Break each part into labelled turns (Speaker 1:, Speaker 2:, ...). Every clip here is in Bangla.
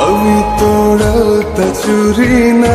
Speaker 1: আমি তোরা চুরি না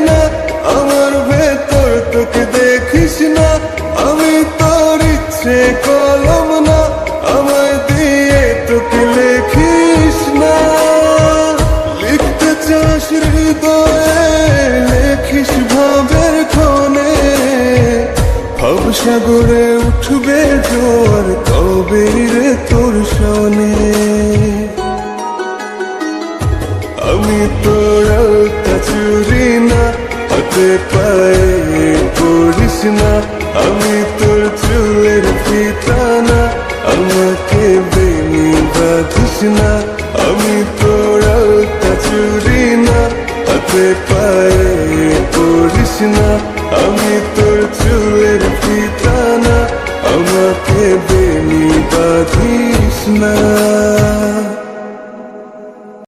Speaker 1: না, আমার ভেতর তোকে দেখিস না। আমি না তোকে লেখিস না। লেখিস সাগরে উঠবে জোর কবে রে তোর শোনে আমি তোর চুরি না হাতে পায়ে পড়িস না আমি তোর চুলের ফিতা না আমাকে বেনি বাঁধিস না আমি তোর আলতা চুরি না হাতে পায়ে পড়িস না আমি তোর চুলের ফিতা না আমাকে বেনি বাঁধিস না